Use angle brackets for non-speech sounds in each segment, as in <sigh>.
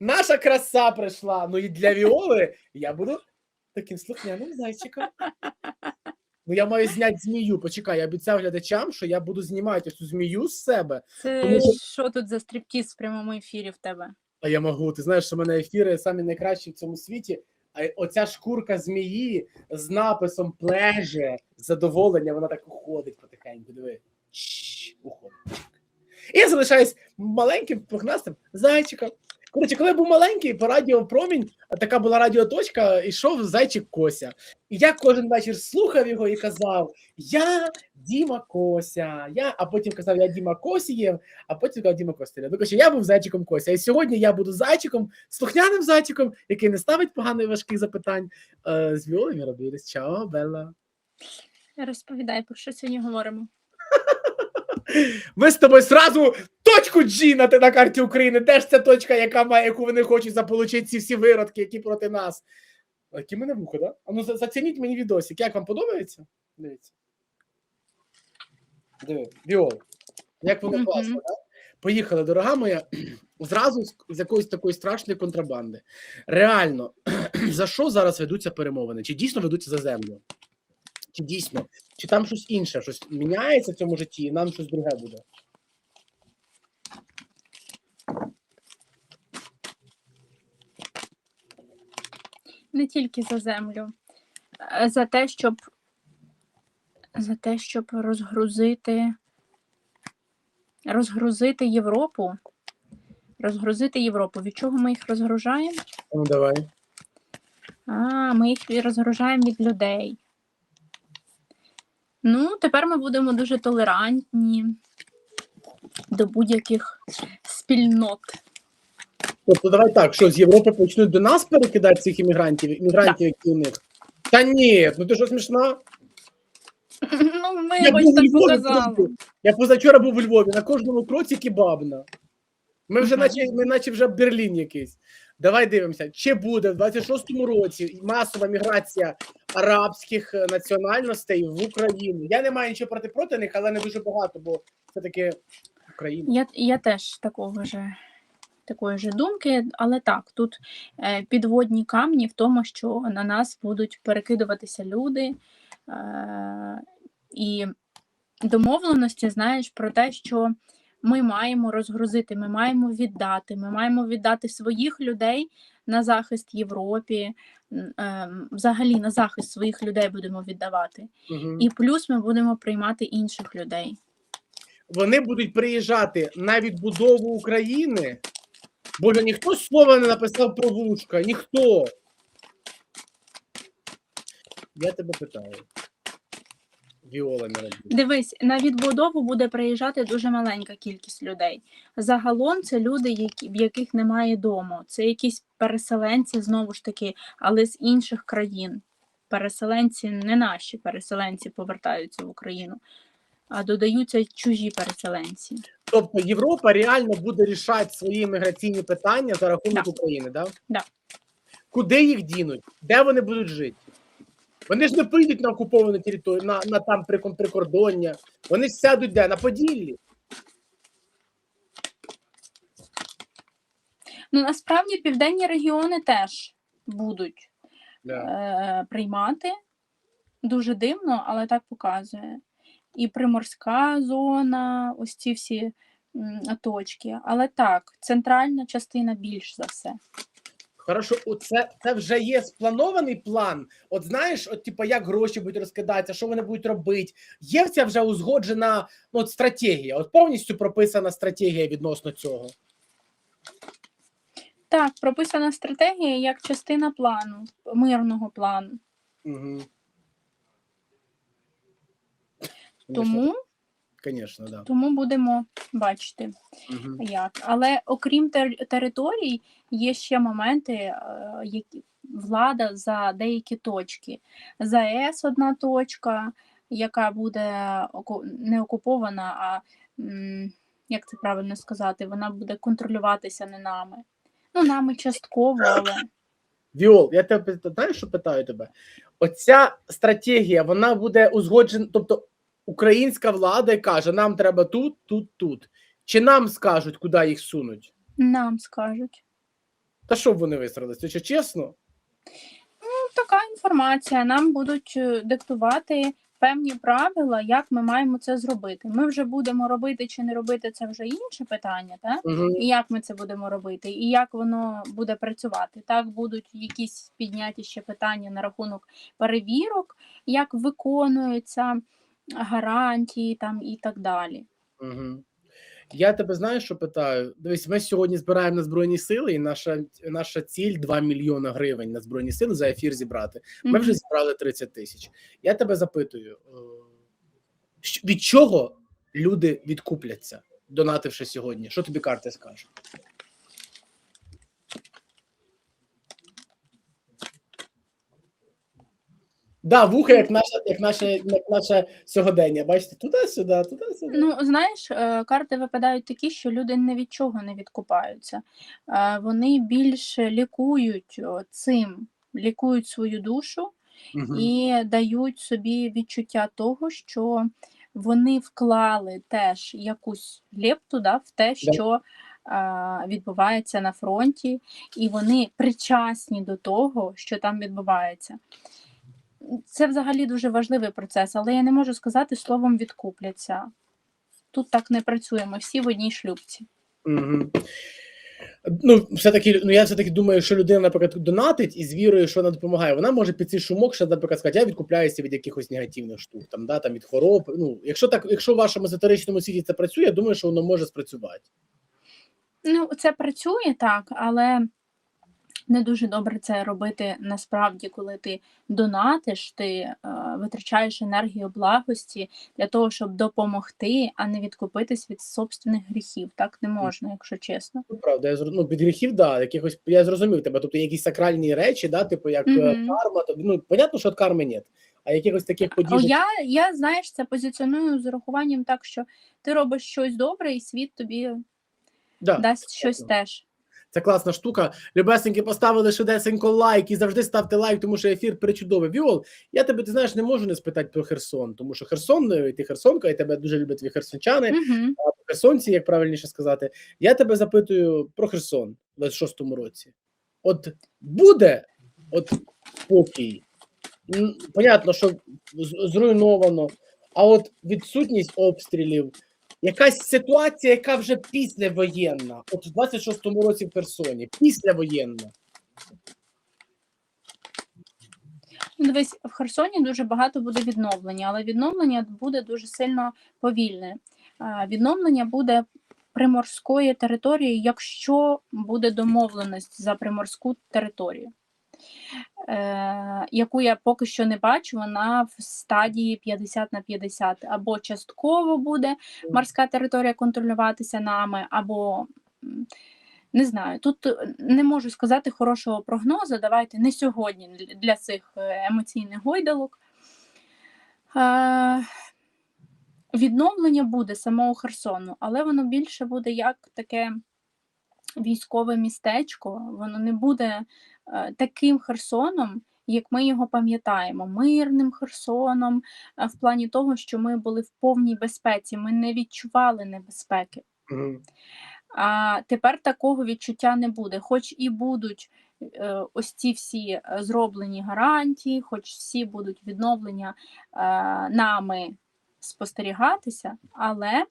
Наша краса прийшла. Ну і для Віоли я буду таким слухняним зайчиком. Ну, я маю зняти змію. Почекай, я обіцяв глядачам, що я буду знімати цю змію з себе. Це Тому що- що тут за стріптіз в прямому ефірі в тебе? А я можу. Ти знаєш, що в мене ефіри самі найкращі в цьому світі. А оця шкурка змії з написом плеже, задоволення, вона так уходить потихеньку. Диви. Уходить. І я залишаюсь маленьким пухнастим зайчиком. Коротше, коли я був маленький, по радіо промінь, така була радіоточка, йшов зайчик Кося. І я кожен вечір слухав його і казав: Я Діма Кося. Я... А потім казав, я Діма Косієв, а потім казав Діма Костеля. Ну, коротше, я був зайчиком Кося. І сьогодні я буду зайчиком, слухняним зайчиком, який не ставить поганих важких запитань. Е, з Віолою. Чао, Белла. Розповідай, про що сьогодні говоримо. Ми з тобою зразу точку G на, на карті України. Де ж ця точка, яка має, яку вони хочуть заполучити ці всі виродки, які проти нас. Які мене вуха, да? А ну зацініть мені відосик. Як вам подобається? Дивіться. Диви, Віол. Як воно класно, да? Поїхали, дорога моя, <clears throat> зразу з якоїсь такої страшної контрабанди. Реально, <clears throat> за що зараз ведуться перемовини? Чи дійсно ведуться за землю? Чи дійсно? Чи там щось інше, щось міняється в цьому житті, і нам щось друге буде? Не тільки за землю, за те, щоб за те, щоб розгрузити розгрузити Європу. Розгрузити Європу. Від чого ми їх розгружаємо? Ну, давай. А, ми їх розгружаємо від людей. Ну, тепер ми будемо дуже толерантні до будь-яких спільнот. Тобто, давай так, що з Європи почнуть до нас перекидати цих іммігрантів, іммігрантів, які у них. Та ні, ну ти що смішна? <laughs> Ну, ми Я ось так Львові, показали. Я позавчора був у Львові, на кожному кроці кебабна. Ми вже наче, ми наче вже Берлін якийсь. Давай дивимося, чи буде в 26-му році масова міграція арабських е, національностей в Україну. Я не маю нічого проти проти них, але не дуже багато, бо це таки Україна. Я, я теж такого же, такої ж думки, але так, тут е, підводні камні в тому, що на нас будуть перекидуватися люди е, і домовленості, знаєш, про те, що ми маємо розгрузити, ми маємо віддати, ми маємо віддати своїх людей на захист Європі, е, взагалі на захист своїх людей будемо віддавати. Угу. І плюс ми будемо приймати інших людей. вони будуть приїжджати на відбудову України. Боже, ніхто слова не написав про вушка, ніхто. Я тебе питаю. Віола Міробіль. Дивись, на відбудову буде приїжджати дуже маленька кількість людей. Загалом це люди, які, в яких немає дому. Це якісь переселенці, знову ж таки, але з інших країн. Переселенці не наші переселенці повертаються в Україну, а додаються чужі переселенці. Тобто Європа реально буде рішати свої міграційні питання за рахунок Да. України, да? Да. Куди їх дінуть? Де вони будуть жити? Вони ж не прийдуть на окуповану територію, на, на там прикордоння. Вони ж сядуть де? На Поділлі. Ну насправді південні регіони теж будуть Да. е, приймати. Дуже дивно, але так показує. І приморська зона, ось ці всі м, точки. Але так, центральна частина більш за все. Хорошо, це, це вже є спланований план. От знаєш, от типа як гроші будуть розкидатися, що вони будуть робити. Є ця вже узгоджена ну, от стратегія. От повністю прописана стратегія відносно цього. Так, прописана стратегія як частина плану, мирного плану. Угу. Тому, Звісно, да. тому будемо бачити, Угу. як. Але окрім тер- територій, є ще моменти, е, які влада за деякі точки. ЗАЕС одна точка, яка буде не окупована, а як це правильно сказати, вона буде контролюватися не нами. Ну, нами частково, але Віол, я тебе питаю, що питаю тебе? Оця стратегія, вона буде узгоджена, тобто українська влада каже, нам треба тут, тут, тут. Чи нам скажуть, куди їх сунуть? нам скажуть. Та що б вони висрали? Це що чесно? така інформація. Нам будуть е, диктувати певні правила, як ми маємо це зробити. Ми вже будемо робити чи не робити, це вже інше питання, так? Угу. І як ми це будемо робити, і як воно буде працювати. Так будуть якісь підняті ще питання на рахунок перевірок, як виконуються гарантії там і так далі. Угу. Я тебе знаєш, що питаю? Дивись, ми сьогодні збираємо на збройні сили, і наша наша ціль 2 мільйони гривень на збройні сили за ефір зібрати. Ми вже зібрали 30 тисяч. Я тебе запитую, е, від чого люди відкупляться, донативши сьогодні? Що тобі карти скажуть? Да, вуха, як наше, як наше, як наше сьогодення. Бачите, туди-сюди, туди-сюди. Ну, знаєш, е, карти випадають такі, що люди ні від чого не відкупаються. Е, Вони більше лікують цим, лікують свою душу Мгм. і дають собі відчуття того, що вони вклали теж якусь лепту да, в те, що е, відбувається на фронті, і вони причасні до того, що там відбувається. Це взагалі дуже важливий процес, але я не можу сказати словом відкупляться. Тут так не працює, ми всі в одній шлюбці. Мгм. Ну, все-таки, ну я все-таки думаю, що людина, наприклад, донатить і з вірою, що вона допомагає. Вона може під цей шумок, ще, наприклад, сказати, я відкупляюся від якихось негативних штук, там, да, там від хвороб. Ну, якщо так, якщо в вашому езотеричному світі це працює, я думаю, що воно може спрацювати. Ну, це працює так, але не дуже добре це робити насправді, коли ти донатиш, ти е, витрачаєш енергію благості для того, щоб допомогти, а не відкупитись від собственних гріхів. Так не можна, якщо чесно. Ну, правда, я ну, під гріхів, да, якихось я зрозумів тебе. Тобто якісь сакральні речі, да, типу як е, Мгм. карма, то ну понятно, що от карми нет. А якихось таких подій. Я, я знаєш, це позиціоную з урахуванням так, що ти робиш щось добре, і світ тобі да. дасть щось теж. Це класна штука. Любесеньки, поставили швидесенько лайк і завжди ставте лайк, тому що ефір причудовий. Віол, я тебе, ти знаєш, не можу не спитати про Херсон, тому що Херсон, е, ти Херсонка, і тебе дуже люблять твої херсончани, а херсонці, як правильніше сказати. Я тебе запитую про Херсон в 26-му році. От буде от спокій. Понятно, що зруйновано, а от відсутність обстрілів, якась ситуація, яка вже післявоєнна, от в 26-му році в Херсоні, післявоєнна. Ну, Дивись, в Херсоні дуже багато буде відновлення, але відновлення буде дуже сильно повільне. Відновлення буде приморської території, якщо буде домовленість за приморську територію, е, яку я поки що не бачу, вона в стадії 50 на 50. Або частково буде морська територія контролюватися нами, або не знаю. Тут е, не можу сказати хорошого прогнозу. Давайте не сьогодні для- цих е, емоційних гойдалок. Е, Відновлення буде самого Херсону, але воно більше буде як таке військове містечко. Воно не буде е, таким Херсоном, як ми його пам'ятаємо, мирним Херсоном, е, в плані того, що ми були в повній безпеці, ми не відчували небезпеки. Мгм. А тепер такого відчуття не буде. Хоч і будуть е, ось ці всі зроблені гарантії, хоч всі будуть відновлення нами спостерігатися, але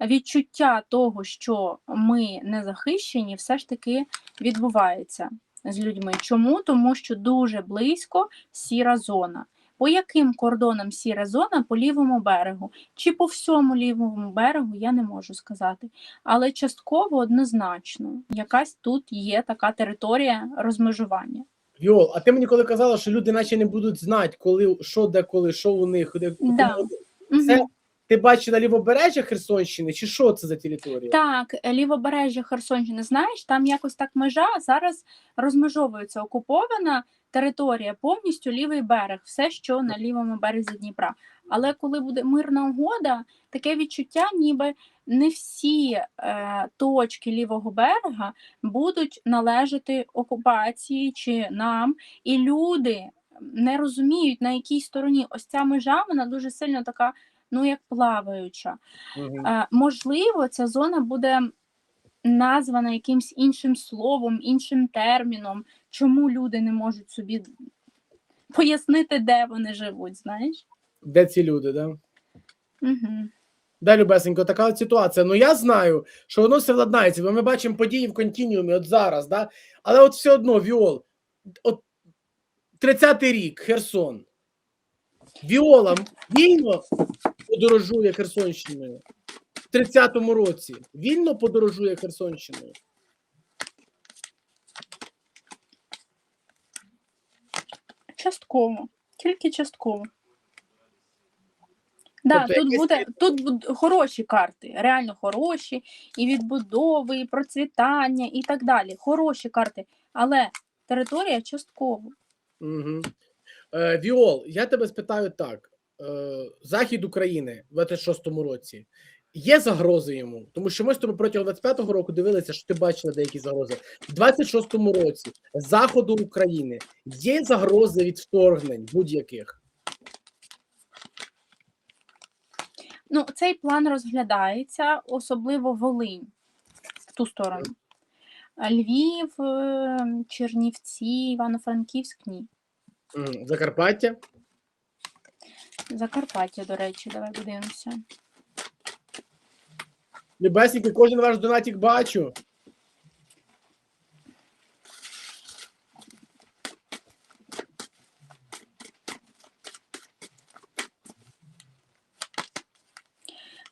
відчуття того, що ми не захищені, все ж таки відбувається з людьми. Чому? Тому що дуже близько сіра зона. По яким кордонам сіра зона по лівому берегу? Чи по всьому лівому берегу, я не можу сказати. Але частково однозначно, якась тут є така територія розмежування. Віол, а ти мені коли казала, що люди наче не будуть знати, коли що, де, коли, що у них, де Да. Це. Ти бачила лівобережжя Херсонщини, чи що це за територія? Так, лівобережжя Херсонщини, знаєш, там якось так межа зараз розмежовується окупована територія, повністю лівий берег, все, що на лівому березі Дніпра. Але коли буде мирна угода, таке відчуття, ніби не всі е, точки лівого берега будуть належати окупації чи нам, і люди не розуміють, на якій стороні ось ця межа, вона дуже сильно така, ну як плаваюча. Е, Можливо, ця зона буде названа якимсь іншим словом, іншим терміном, чому люди не можуть собі пояснити, де вони живуть, знаєш? Де ці люди, да? Угу. Да, Любесенько, така от ситуація. Ну я знаю, що воно все владнається, бо ми бачимо події в континіумі от зараз, да? але от все одно, Віол, от 30-й рік, Херсон. Віола вільно подорожує Херсонщиною. В 30-му році вільно подорожує Херсонщиною. Частково, тільки частково. Да, Тобто тут буде тут будуть хороші карти, реально хороші, і відбудови, і процвітання, і так далі. Хороші карти, але територія частково. Угу. Е, Віол, я тебе спитаю так: захід України в 26-му році є загрози йому, тому що ми з тобою протягом 25-го року дивилися, що ти бачила деякі загрози. В 26-му році заходу України є загрози від вторгнень будь-яких. Ну, цей план розглядається, особливо Волинь в ту сторону. Львів, е, Чернівці, Івано-Франківськ, ні. Закарпаття. Закарпаття, до речі, давай подивимося. Любесеньки, кожен ваш донатик бачу.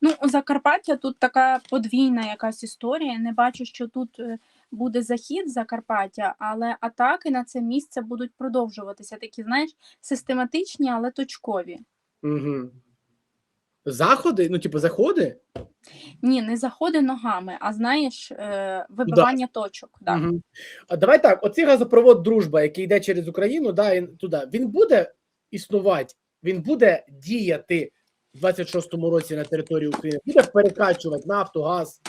Ну, Закарпаття тут така подвійна якась історія. Не бачу, що тут е, буде захід Закарпаття, але атаки на це місце будуть продовжуватися. Такі, знаєш, систематичні, але точкові. Угу. Заходи, ну, типу, заходи. Ні, не заходи ногами, а знаєш, е, вибивання точок. Да. Угу. А давай так: оцей газопровод дружба, який йде через Україну, да, і туди, він буде існувати, він буде діяти в 26-му році на території України, буде перекачувати нафту, газ.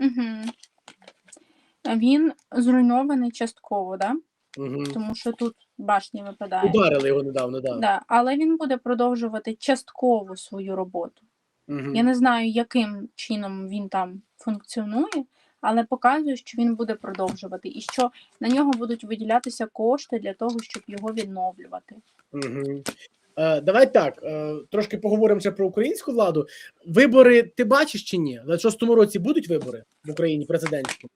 Угу. Він зруйнований частково, да? Угу. тому що тут башні випадають. Ударили його недавно, да. Да, але він буде продовжувати частково свою роботу. Угу. Я не знаю, яким чином він там функціонує, але показує, що він буде продовжувати і що на нього будуть виділятися кошти для того, щоб його відновлювати. Угу. Е, давай так, е, трошки поговоримо ще про українську владу. Вибори ти бачиш чи ні? В 26-му році будуть вибори в Україні президентські?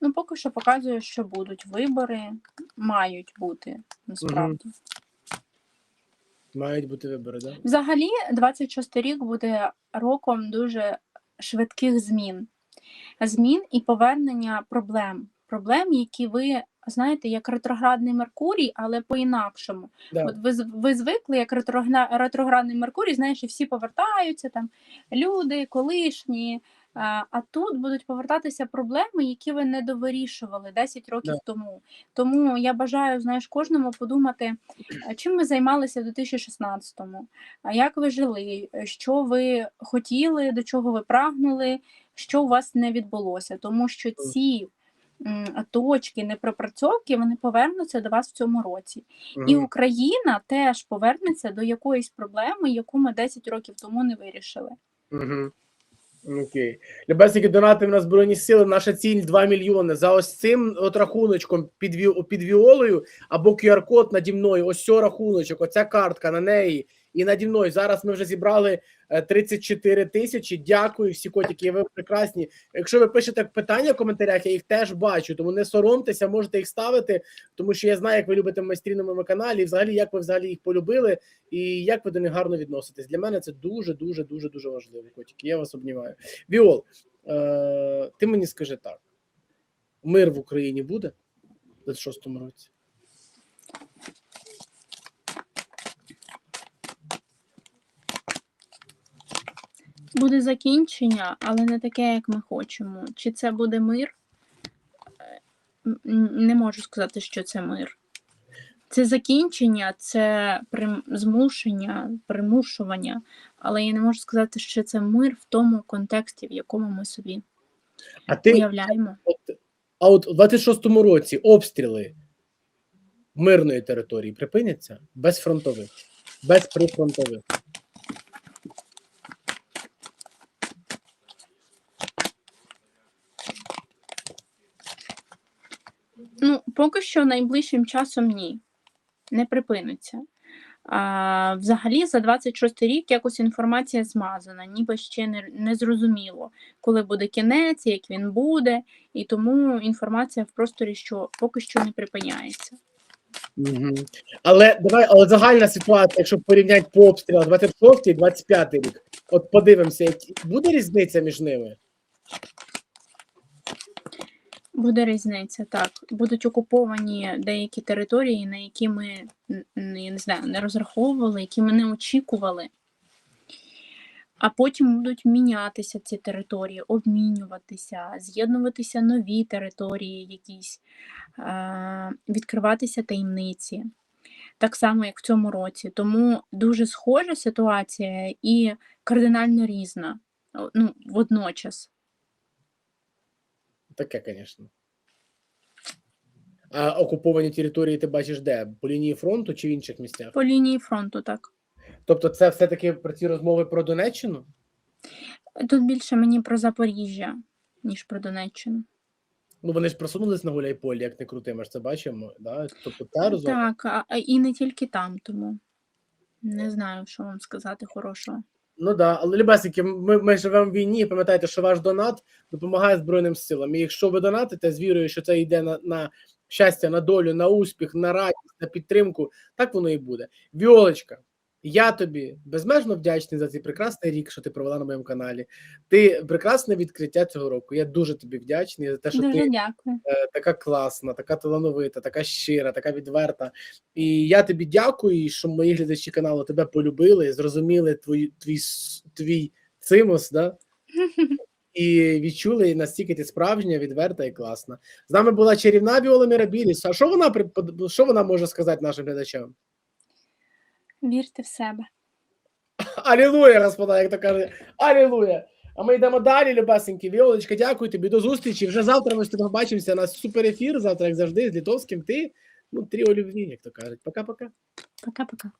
Ну, поки що показує, що будуть вибори, мають бути насправді. Мають бути вибори, да? Взагалі, 26 рік буде роком дуже швидких змін. Змін і повернення проблем. Проблем, які ви знаєте, як ретроградний Меркурій, але по-інакшому. Да. От ви, з- ви звикли, як ретрогна- ретроградний Меркурій, знаєш, і всі повертаються там, люди, колишні. А, а тут будуть повертатися проблеми, які ви не довирішували 10 років Да. тому. Тому я бажаю, знаєш, кожному подумати, чим ви займалися в 2016-му, а як ви жили, що ви хотіли, до чого ви прагнули, що у вас не відбулося. Тому що ці точки непропрацьовки вони повернуться до вас в цьому році. І Україна теж повернеться до якоїсь проблеми, яку ми 10 років тому не вирішили. Угу. Окей. Любесники донати на Збройні Сили. Наша ціль 2 мільйони. За ось цим от рахуночком під, ві- під віолою або QR-код наді мною. Ось цей рахуночок, оця картка на неї. І наді мною. Зараз ми вже зібрали е, 34 тисячі. Дякую, всі котики, ви прекрасні. Якщо ви пишете питання в коментарях, я їх теж бачу. Тому не соромтеся, можете їх ставити, тому що я знаю, як ви любите майстрі на моєму каналі, і взагалі як ви взагалі їх полюбили, і як ви до них гарно відноситесь. Для мене це дуже, дуже, дуже, дуже важливо. Котики. Я вас обнімаю. Віол, е, ти мені скажи так: мир в Україні буде в 26-му році? Буде закінчення, але не таке, як ми хочемо. Чи це буде мир? Е, Не можу сказати, що це мир. Це закінчення, це прим... змушення, примушування, але я не можу сказати, що це мир в тому контексті, в якому ми собі А ти уявляємо. от, а от у 26-му році обстріли мирної території припиняться без фронтових, без прифронтових. Ну, поки що найближчим часом ні, не припиниться. А, взагалі, за 26 рік якось інформація змазана, ніби ще не, не зрозуміло, коли буде кінець, як він буде, і тому інформація в просторі, що поки що не припиняється. Угу. Але давай, але загальна ситуація, якщо порівняти по обстрілах 26 і 25 рік, от подивимося, які буде різниця між ними? Буде різниця, так. Будуть окуповані деякі території, на які ми я не знаю, не розраховували, які ми не очікували. А потім будуть мінятися ці території, обмінюватися, з'єднуватися нові території, якісь, відкриватися таємниці. Так само, як в цьому році. Тому дуже схожа ситуація і кардинально різна ну, водночас. Таке, звісно. А окуповані території ти бачиш де? По лінії фронту чи в інших місцях? По лінії фронту, так. Тобто, це все-таки про ці розмови про Донеччину? Тут більше мені про Запоріжжя, ніж про Донеччину. Ну вони ж просунулись на Гуляйполі, як не крути, ми ж це бачимо. Да? Тобто та розмова. Так, а, а і не тільки там, тому не знаю, що вам сказати хорошого. Ну да, але лібесики, ми, ми живемо в війні. Пам'ятайте, що ваш донат допомагає Збройним силам. І якщо ви донатите з вірою, що це йде на, на щастя, на долю, на успіх, на радість, на підтримку, так воно і буде. Віолочка, я тобі безмежно вдячний за цей прекрасний рік, що ти провела на моєму каналі. Ти прекрасне відкриття цього року. Я дуже тобі вдячний за те, що Дуже ти дякую. е, така класна, така талановита, така щира, така відверта. І я тобі дякую, що мої глядачі каналу тебе полюбили, зрозуміли твій, твій, твій цимус, да? <laughs> і відчули настільки ти справжня, відверта і класна. З нами була чарівна Віола Мірабіліс. А що вона що вона може сказати нашим глядачам? Вірте в себе. Алілуя, господа, як то каже. Алілуя. А ми йдемо далі, любесенькі. Віолочка, дякую тобі. До зустрічі. Вже завтра ми з тобою побачимося на супер ефір. Завтра, як завжди, з Літовським. Ти ну, тріо любві, як то кажуть. Пока-пока. Пока-пока.